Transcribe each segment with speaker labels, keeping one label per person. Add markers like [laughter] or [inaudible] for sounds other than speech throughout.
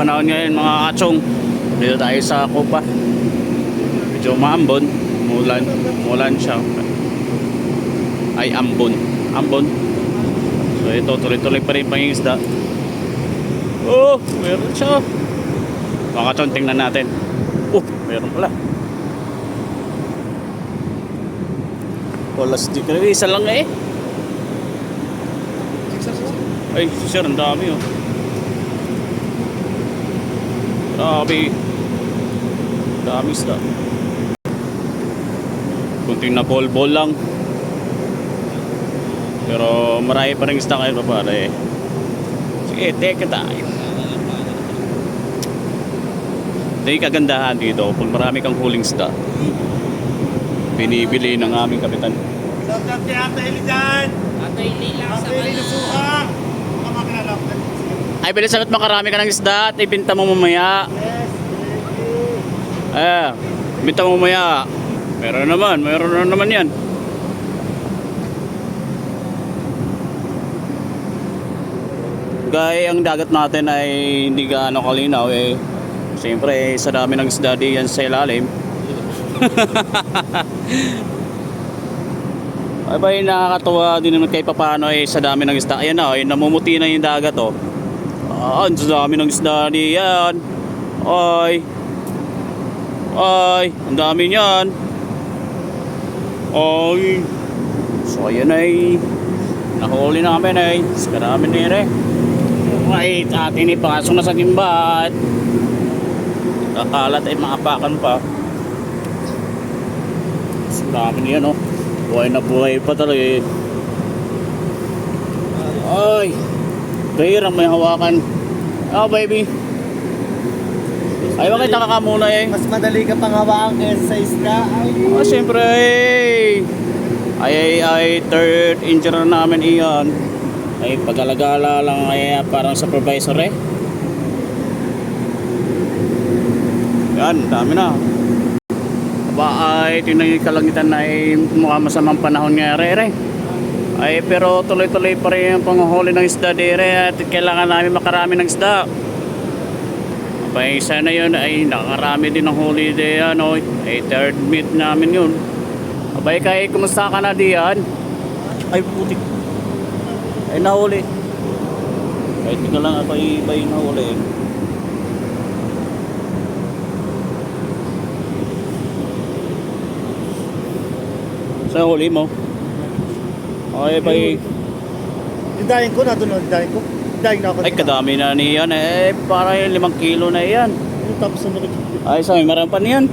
Speaker 1: panahon ngayon mga kachong. Dito tayo sa Kupa. Medyo maambon. Mulan. Mulan siya. Ay, ambon. Ambon. So ito, tuloy-tuloy pa rin pangingisda. Oh, meron siya. Mga kachong, tingnan natin. Oh, meron pala. Plastic na isa lang eh. Ay, sir, ang dami oh. Grabe. Dami isda. Kunting na ball-ball lang. Pero marami pa rin isda kayo pa pare. Sige, teka tayo. Ito yung kagandahan dito. Pag marami kang huling isda, binibili ng aming kapitan.
Speaker 2: Shout out kay Ate Eli dyan!
Speaker 3: Ate, hindi lang sa
Speaker 2: Ate Eli
Speaker 3: kanal.
Speaker 2: Lusuka! Mga makilala ko.
Speaker 1: Ay, bilis at makarami ka ng isda at ibinta mo mamaya. Eh, ibinta mo mamaya. Meron naman, meron na naman yan. Gaya ang dagat natin ay hindi gaano kalinaw eh. Siyempre, eh, sa dami ng isda di yan sa ilalim. [laughs] ay ba nakakatuwa din naman kahit papano eh sa dami ng isda. Ayan na, eh, namumuti na yung dagat oh. Ang dami ng isda di yan. Ay. Ay, ang dami niyan. Ay. So ayan ay nahuli namin ay. Karami na yun eh. Ay, atin ipasok na sa gimbat. Kakalat ay maapakan pa. So dami niyan oh. Buhay na buhay pa talaga eh. Ay. Kaya may hawakan. Oh baby. Ay, bakit ka muna eh.
Speaker 2: Mas madali ka pang hawakan kaysa sa isda. Ay,
Speaker 1: Oh, siyempre. Ay, ay, ay, third injury namin iyon. Ay, pag-alagala lang ay parang supervisor eh. Yan, dami na. Aba, ay, tingnan yung kalangitan na ay mukhang masamang panahon nga ere Ay, pero tuloy-tuloy pa rin yung panghuli ng isda dire at kailangan namin makarami ng isda. Abay, sana yun ay nakarami din ng huli di ano, ay third meet namin yun. Abay, kay kumusta ka na diyan? Ay, putik. Ay, nahuli. Ay, ka lang ako iba yung nahuli. eh. Sa huli mo? Ay, bay.
Speaker 2: yung ko, nandun yung dahin ko. Dahin na ako.
Speaker 1: Ay, kadami na niyan eh. Para yung limang kilo na yan.
Speaker 2: Yung tapos na.
Speaker 1: Ay, sa meron pa niyan.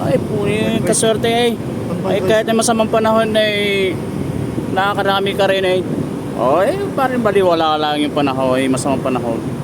Speaker 1: Ay, puri, kaswerte eh. Ay, kahit na masamang panahon ay nakakarami ka rin eh. Ay, parang baliwala lang yung panahon, ay masamang panahon.